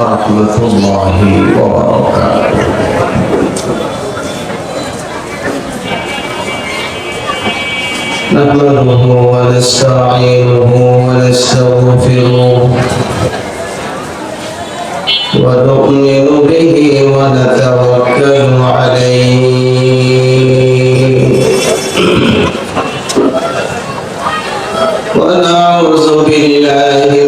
ورحمة الله وبركاته نحمده ونستعينه ونستغفره ونؤمن به ونتوكل عليه ونعوذ بالله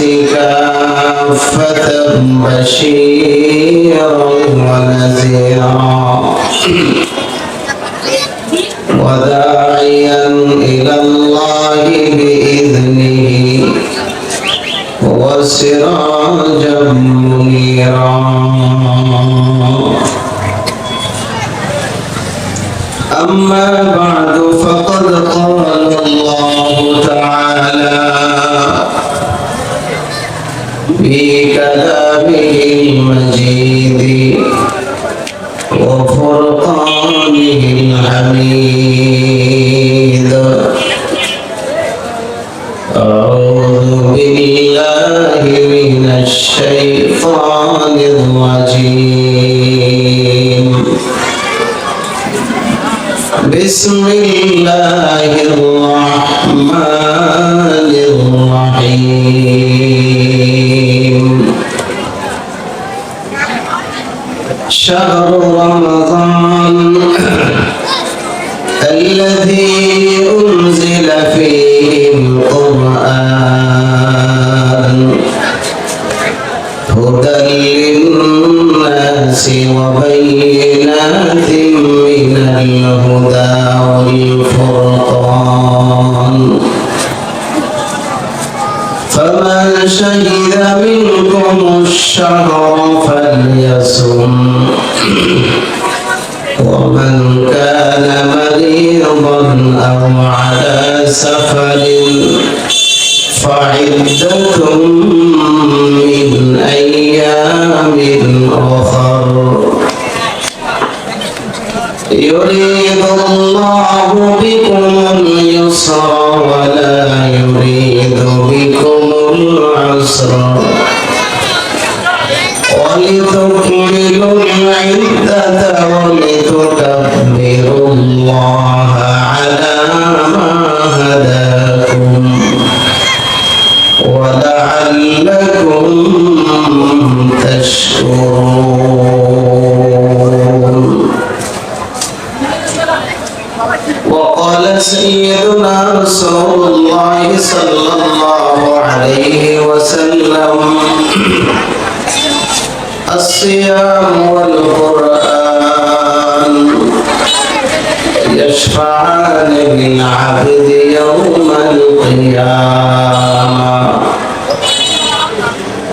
الناس كافة بشيرا ونذيرا. وداعيا إلى الله بإذنه وسراجا منيرا. أما بعد فقد قال في كلامه المجيد وفرقانه الحميد أعوذ بالله من الشيطان الرجيم بسم الله شهر شهد منكم الشهر فليصم. ومن كان مريضا أو على سفر فعدة من أيام أخر. يريد العسر ولتكملوا العدة ولتكبروا الله على ما هداكم. ولعلكم تشكرون. وقال سيدنا رسول الله صلى الله عليه الصيام والقرآن. يشفعان للعبد يوم القيامة.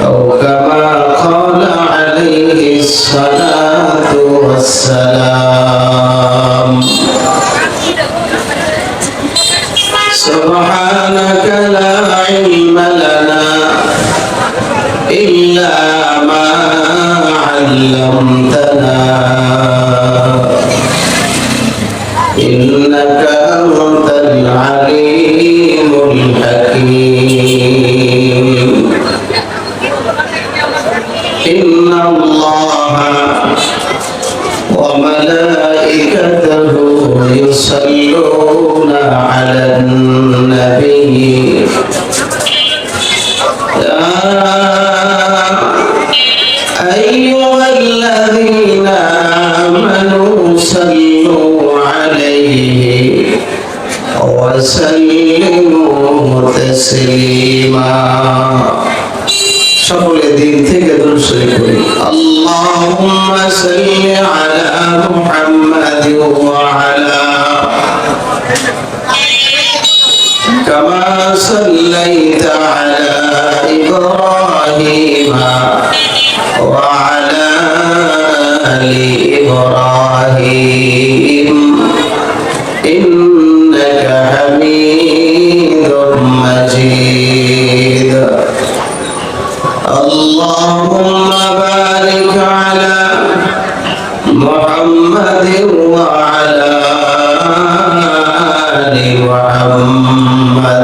أو كما قال عليه الصلاة والسلام. سبحانك لا علم لنا إلا ما علمتنا. إنك أنت العليم الحكيم. إن الله وملائكته يصلون على النبي. يا تسليما সকলে দিন থেকে দর্শন করি আল্লাহুম্মা সাল্লি আলা মুহাম্মাদ ওয়া আলা كما صليت على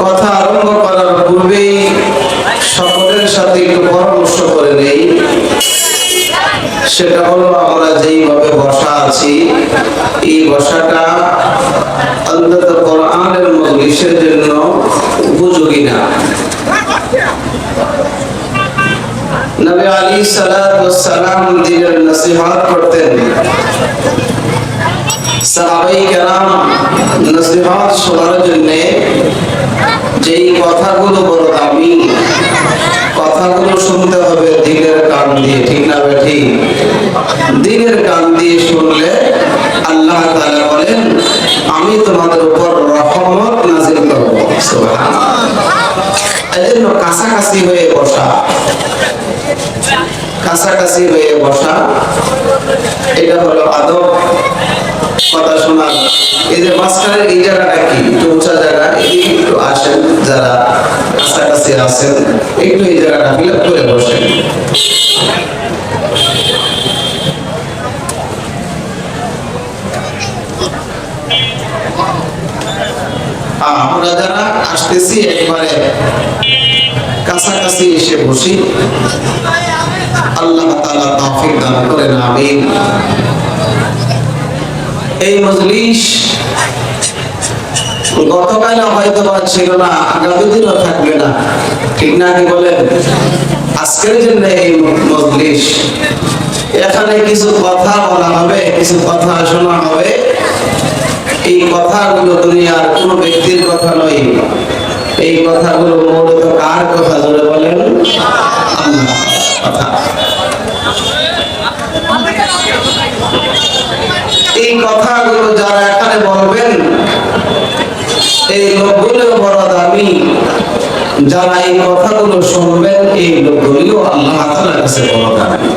কথা আরম্ভ করার পূর্বেই সকলের সাথে একটু পরামর্শ করে নেই। সেটা হলো আমরা যেইভাবে বসা আছি, এই বসাটা অন্তত কোরআনের মজলিসের জন্য উপযোগী না। নবী আলী সালাম দিনের নসিহত করতেন। সাহাবাই নসিহত জন্য যেই কথাগুলো বড় দামি কথাগুলো শুনতে হবে দিনের কান দিয়ে, ঠিক না বেঠি দিনের কান দিয়ে শুনলে আল্লাহ তাআলা বলেন, আমি তোমাদের উপর রহমত নাজিল করব। এজন্য কাছাকাছি হয়ে বসা। কাছাকাছি হয়ে বসা, এটা হলো আদব। কথা এই যে মাঝখানের এই জায়গাটা কি? একটু উঁচা জায়গা, এদিকে একটু আসেন যারা কাছাকাছি আছেন, একটু এই জায়গাটা ফিল আপ করে বসেন। আমরা যারা আসতেছি একবারে কাছাকাছি এসে বসি। আল্লাহ তাআলা তৌফিক দান করেন, আমিন। এই মজলিস গতকাল হয়তো বা ছিল না, আগামী দিনও থাকবে না। ঠিক না কি বলেন? আজকের জন্য এই মজলিস। এখানে কিছু কথা বলা হবে, কিছু কথা শোনা হবে। এই কথাগুলো দুনিয়ার কোনো ব্যক্তির কথা নয়। এই কথাগুলো মূলত কার কথা জোরে বলেন? কথা। এই কথাগুলো যারা এখানে বলবেন, এই লোকগুলো বড় দামি। যারা এই কথাগুলো শুনবেন, এই লোকগুলিও আল্লাহ তাআলার কাছে বড় দামি।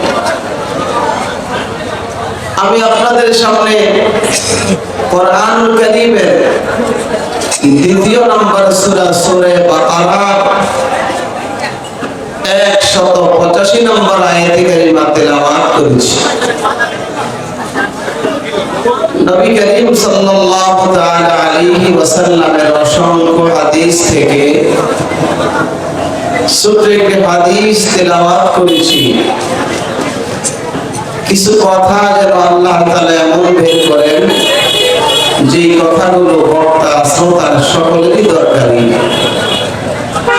আমি আপনাদের সামনে কোরআন কারীমের দ্বিতীয় নম্বর সূরা সূরা বাকারা 185 নম্বর আয়াতে কারিমা তেলাওয়াত করেছি। নবী করিম সাল্লাল্লাহু তাআলা আলাইহি ওয়াসাল্লামের অসংখ্য হাদিস থেকে ছোট্ট হাদিস তেলাওয়াত করেছি। কিছু কথা যেন আল্লাহ তাআলা এমন বের করেন যে কথাগুলো বক্তা, শ্রোতার সকলেরই দরকারি।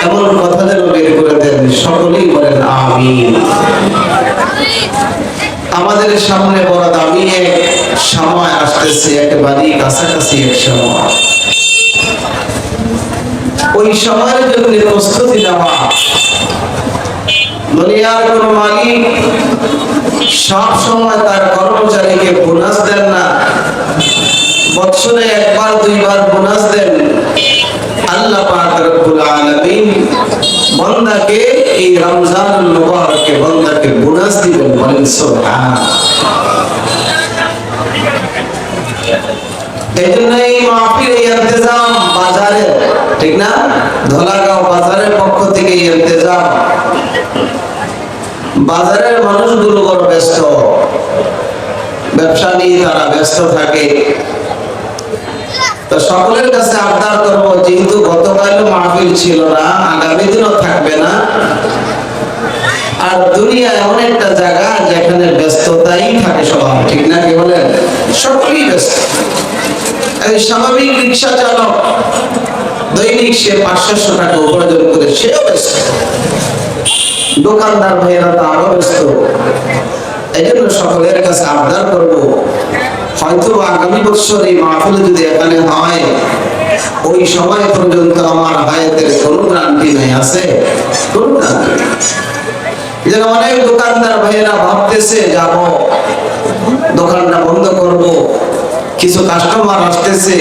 এমন কথা যেন বের করে দেন, সকলেই বলেন, আমিন। আমাদের সামনে বড় দামি এক সময় আসতেছে, একেবারেই কাছাকাছি এক সময়। ওই সময়ের জন্য প্রস্তুতি নেওয়া, দুনিয়ার কোন মালিক সব সময় তার কর্মচারীকে বোনাস দেন না। বছরে একবার, দুইবার বোনাস দেন। আল্লাহ পাক রব্বুল আলামিন বান্দাকে, এই রমজান মুবারকে বান্দাকে বোনাস দিবেন বলেন সুবহান এই মাহফিল এই ইন্তজাম বাজারে ঠিক না? ধলাগাঁও বাজারের পক্ষ থেকে এই ইন্তজাম। বাজারের মানুষগুলো বড় ব্যস্ত। ব্যবসা নিয়ে তারা ব্যস্ত থাকে। তো সকলের কাছে আবদার করব, যেহেতু গতকাল মাহফিল ছিল না, আগামী দিনও থাকবে না। আর দুনিয়া এমন একটা জায়গা যেখানে ব্যস্ততাই থাকে সবার, ঠিক না কি বলেন? সকলেই ব্যস্ত। স্বাভাবিক রিক্সা চালক দৈনিক সে পাঁচশো টাকা উপার্জন করে, সেও ব্যস্ত। দোকানদার ভাইয়েরা তো আরও ব্যস্ত। এই জন্য সকলের কাছে আবদার করব হয়তো আগামী বছর এই মাহফিল যদি এখানে হয়, ওই সময় পর্যন্ত আমার হায়াতের কোন গ্রান্টি নাই, আছে? যেন অনেক দোকানদার ভাইয়েরা ভাবতেছে, যাব, দোকানটা বন্ধ করব। কিছু কাস্টমার আসতেছে,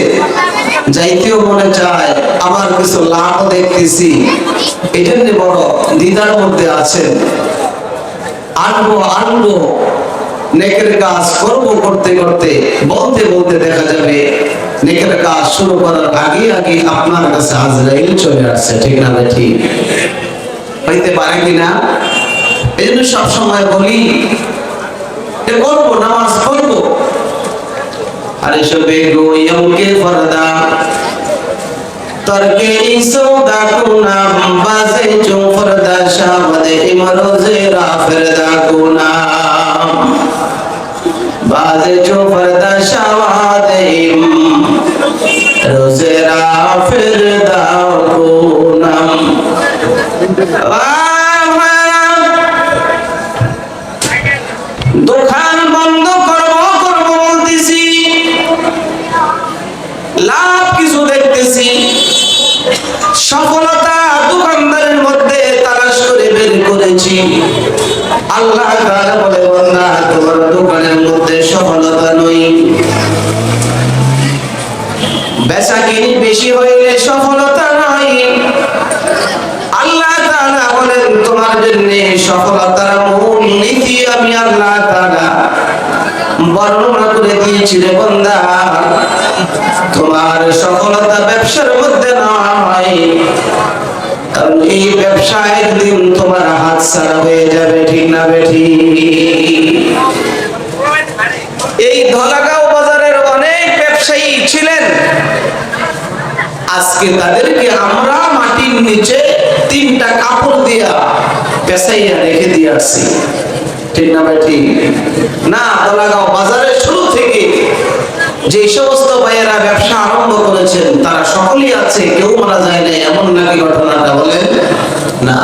যাইতেও মনে চায়, আবার কিছু লাভও দেখতেছি। এই জন্য বড় দ্বিধার মধ্যে আছেন। আনব আনব, নেকের কাজ করব করতে করতে, বলতে বলতে দেখা যাবে, নেকের কাজ শুরু করার আগে আগে আপনার কাছে আজরাইল চলে আসছে, ঠিক না ঠিক। হইতে পারে কিনা? এই জন্য সবসময় বলি করব, নামাজ পড়ব আরে সবে গোয়ম কে ফরদা। তরকে ইসৌদা কুনাম বাজে চো ফরদা শামদে ইমরোজে রাফরদা কুনাম বাজে চো ফরদা শামদে ইম, রোজে রাফরদা কুনাম দোকান বন্ধ করব সফলতা দোকানদারের মধ্যে বের করেছি। আল্লাহ বলে তোমার দোকানের মধ্যে সফলতা নই। বেশি হইলে সফলতা আল্লাহ বলেন, তোমার জন্য সফলতার মূল নীতি আমি আল্লাহ তাআলা বর্ণনা করে দিয়েছি রে তোমার সফলতা ব্যবসার কারণ এই ব্যবসা একদিন তোমার হাত হয়ে যাবে, ঠিক না বেঠি? এই ধলাগাঁও বাজারের অনেক ব্যবসায়ী ছিলেন। আজকে তাদেরকে আমরা মাটির নিচে তিনটা কাপড় দিয়া পেশাইয়া রেখে দিয়ে আসছি। ঠিক না ভাই ঠিক না দলাগাঁও বাজারের শুরু যে সমস্ত ভাইয়েরা ব্যবসা আরম্ভ করেছেন, তারা সকলেই আছে, কেউ মারা যায় না এমন নাকি ঘটনাটা বলেন? না।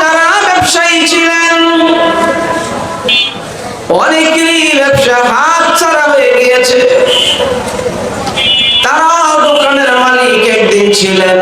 যারা ব্যবসায়ী ছিলেন ব্যবসা হয়ে তারাও দোকানের একদিন ছিলেন।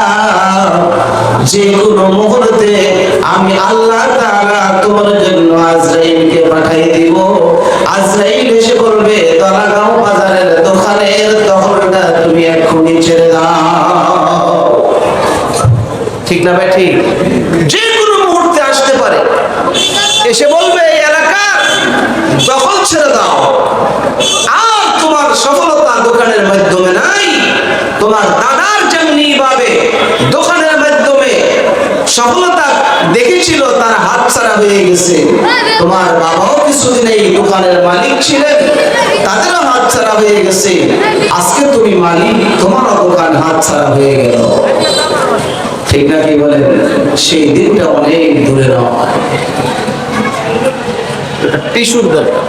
যে কোনো মুহূর্তে আমি আল্লাহ তাআলা তোমার জন্য আজরাইলকে পাঠিয়ে দিব। আজরাইল এসে বলবে দলাগাঁও বাজারের দোকানের দখলটা তুমি এক্ষুনি ছেড়ে দাও। ঠিক না ভাই, ঠিক? যে কোনো মুহূর্তে আসতে পারে। এসে বলবে, এই এলাকার দখল ছেড়ে দাও আর তোমার সফলতা দোকানের মাধ্যমে নাই তোমার দাদার যেমনি ভাবে দোকানের মাধ্যমে সফলতা দেখেছিল তার হাত ছাড়া হয়ে গেছে। তোমার বাবাও কিছুদিন এই দোকানের মালিক ছিলেন, তাদেরও হাত ছাড়া হয়ে গেছে। আজকে তুমি মালিক, তোমারও দোকান হাত ছাড়া হয়ে গেল। ঠিক না কি বলেন? সেই দিনটা অনেক দূরে নয় টিস্যুর দরকার।